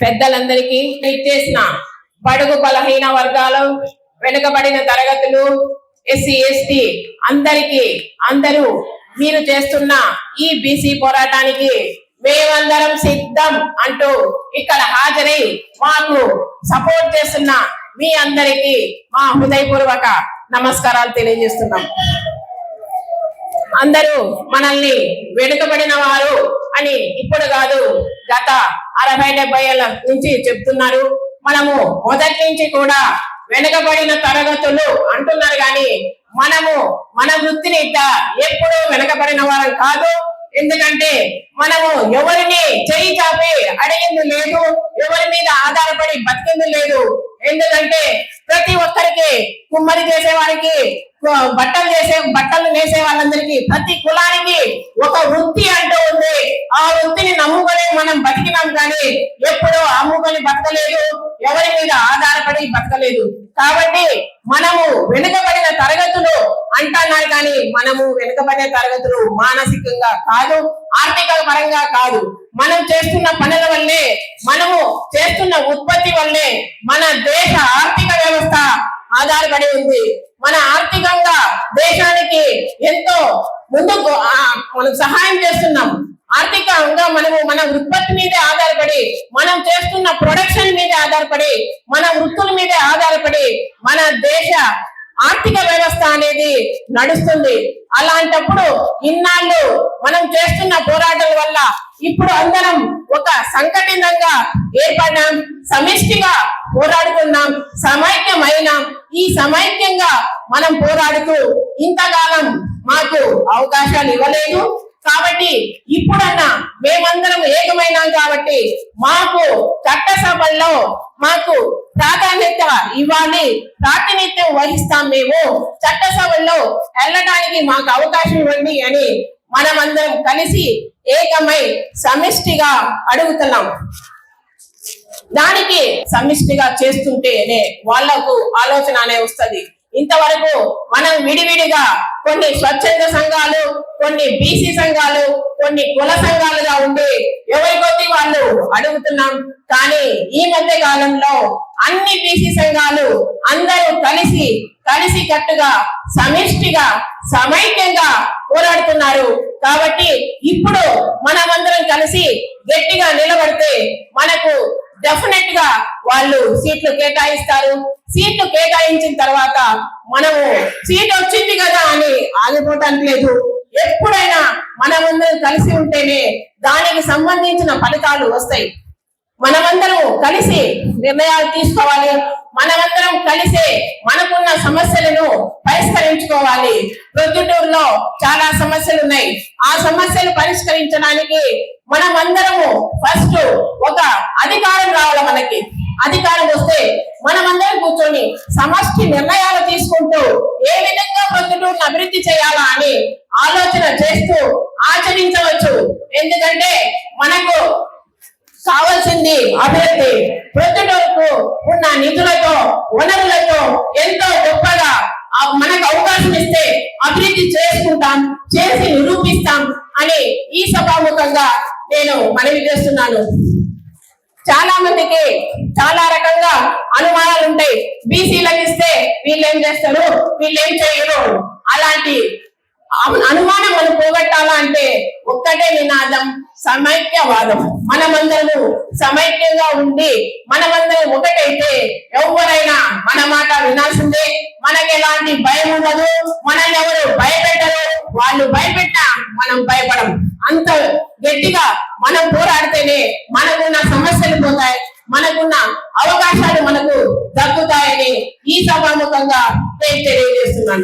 పెద్దలందరికీ చేసిన బడుగు బలహీన వర్గాలు వెనుకబడిన తరగతులు ఎస్సీ ఎస్టీ అందరికీ అందరూ మీరు చేస్తున్న ఈ బీసీ పోరాటానికి మేమందరం సిద్ధం అంటూ ఇక్కడ హాజరై మాకు సపోర్ట్ చేస్తున్న మీ అందరికీ మా హృదయపూర్వక నమస్కారాలు తెలియజేస్తున్నాం. అందరూ మనల్ని వెనుకబడిన వారు అని ఇప్పుడు కాదు గత అరవై డెబ్బై ఏళ్ళ నుంచి చెప్తున్నారు. మనము మొదటి నుంచి కూడా వెనుకబడిన తరగతులు అంటున్నారు కానీ మనము మన వృత్తిని ఇట్ట ఎప్పుడూ వెనుకబడిన వారం కాదు. ఎందుకంటే మనము ఎవరిని చేయి చాపి అడిగింది లేదు ఎవరి మీద ఆధారపడి బతికింది లేదు. ఎందుకంటే ప్రతి ఒక్కరికి కుమ్మరి చేసే వారికి బట్టలు చేసే బట్టలు వేసే వాళ్ళందరికీ ప్రతి కులానికి ఒక వృత్తి అంటూ ఉంది. ఆ వృత్తిని నమ్ముకొని మనం బతికినాం కానీ ఎప్పుడూ అమ్ముకొని బతకలేదు ఎవరి మీద ఆధారపడి బతకలేదు. కాబట్టి మనము వెనుకబడిన తరగతులు అంటున్నారు కానీ మనము వెనుకబడే తరగతులు మానసికంగా కాదు ఆర్థిక పరంగా కాదు. మనం చేస్తున్న పనుల వల్లే మనము చేస్తున్న ఉత్పత్తి వల్లే మన దేశ ఆర్థిక వ్యవస్థ ఆధారపడి ఉంది. మన ఆర్థికంగా దేశానికి ఎంతో ముందుకు మనం సహాయం చేస్తున్నాం. ఆర్థికంగా మనము మన ఉత్పత్తి మీదే ఆధారపడి మనం చేస్తున్న ప్రొడక్షన్ మీదే ఆధారపడి మన వృత్తుల మీదే ఆధారపడి మన దేశ ఆర్థిక వ్యవస్థ అనేది నడుస్తుంది. అలాంటప్పుడు ఇన్నాళ్ళు మనం చేస్తున్న పోరాటాల వల్ల ఇప్పుడు అందరం ఒక సంఘటితంగా ఏర్పడినాం. సమిష్టిగా పోరాడుతున్నాం. సమైక్యమైనాం. ఈ సమైక్యంగా మనం పోరాడుతూ ఇంతకాలం మాకు అవకాశాలు ఇవ్వలేదు. కాబట్టి ఇప్పుడన్నా మేమందరం ఏకమైనాం కాబట్టి మాకు చట్టసభల్లో మాకు ప్రాధాన్యత ఇవ్వాలి ప్రాతినిధ్యం వహిస్తాం మేము. చట్టసభల్లో వెళ్ళడానికి మాకు అవకాశం ఇవ్వండి అని మనమందరం కలిసి ఏకమై సమిష్టిగా అడుగుతున్నాం. దానికి సమిష్టిగా చేస్తుంటేనే వాళ్ళకు ఆలోచన అనే వస్తుంది. ఇంతవరకు మనం విడివిడిగా కొన్ని స్వచ్ఛంద సంఘాలు కొన్ని బీసీ సంఘాలు కొన్ని కుల సంఘాలుగా ఉండి ఎవరి కొద్ది వాళ్ళు అడుగుతున్నాం. కానీ ఈ మధ్య కాలంలో అన్ని బీసీ సంఘాలు అందరూ కలిసి కలిసి కట్టుగా సమిష్టిగా సమైక్యంగా పోరాడుతున్నారు. కాబట్టి ఇప్పుడు మనమందరం కలిసి గట్టిగా నిలబడితే మనకు డెఫినెట్గా వాళ్ళు సీట్లు కేటాయిస్తారు. సీట్లు కేటాయించిన తర్వాత మనము సీట్ వచ్చింది కదా అని ఆగిపోవటానికి లేదు ఎప్పుడైనా మనమందరం కలిసి ఉంటేనే దానికి సంబంధించిన ఫలితాలు వస్తాయి. మనమందరం కలిసి నిర్ణయాలు తీసుకోవాలి. మనమందరం కలిసి మనకున్న సమస్యలను పరిష్కరించుకోవాలి. ప్రొద్దుటూరులో చాలా సమస్యలు ఉన్నాయి ఆ సమస్యలు పరిష్కరించడానికి మనమందరము ఫస్ట్ ఒక అధికారం రావాలి మనకి అధికారం వస్తే మనమందరం కూర్చొని సమష్టి నిర్ణయాలు తీసుకుంటూ ఏ విధంగా ప్రొద్దుటూరును అభివృద్ధి చేయాలా అని ఆలోచన చేస్తూ ఆచరించవచ్చు. ఎందుకంటే మనకు కావాల్సింది అభివృద్ధి. ప్రొద్దుటూరుకు ఉన్న నిధులతో వనరులతో ఎంతో గొప్పగా మనకు అవకాశం ఇస్తే అభివృద్ధి చేసుకుంటాం చేసి నిరూపిస్తాం అని ఈ సభాముఖంగా నేను మనవి చేస్తున్నాను. చాలా మందికి చాలా రకంగా అనుమానాలు ఉంటాయి. బీసీలకు ఇస్తే వీళ్ళు ఏం చేస్తారు? వీళ్ళు ఏం చేయరు? అలాంటి అనుమానం మనం పోగొట్టాలా అంటే ఒక్కటే నినాదం సమైక్యవాదం. మనమందరూ సమైక్యంగా ఉండి మనమందరం ఒకటైతే ఎవరైనా మన మాట వినాల్సిందే. మనకి ఎలాంటి భయం ఉండదు. మనల్ని ఎవరు భయపెట్టరు వాళ్ళు భయపెట్టా మనం భయపడం అంత గట్టిగా మనం పోరాడితేనే మనకున్న సమస్యలు పోతాయి. మనకున్న అవకాశాలు మనకు దక్కుతాయని ఈ సభాముఖంగా నేను తెలియజేస్తున్నాను.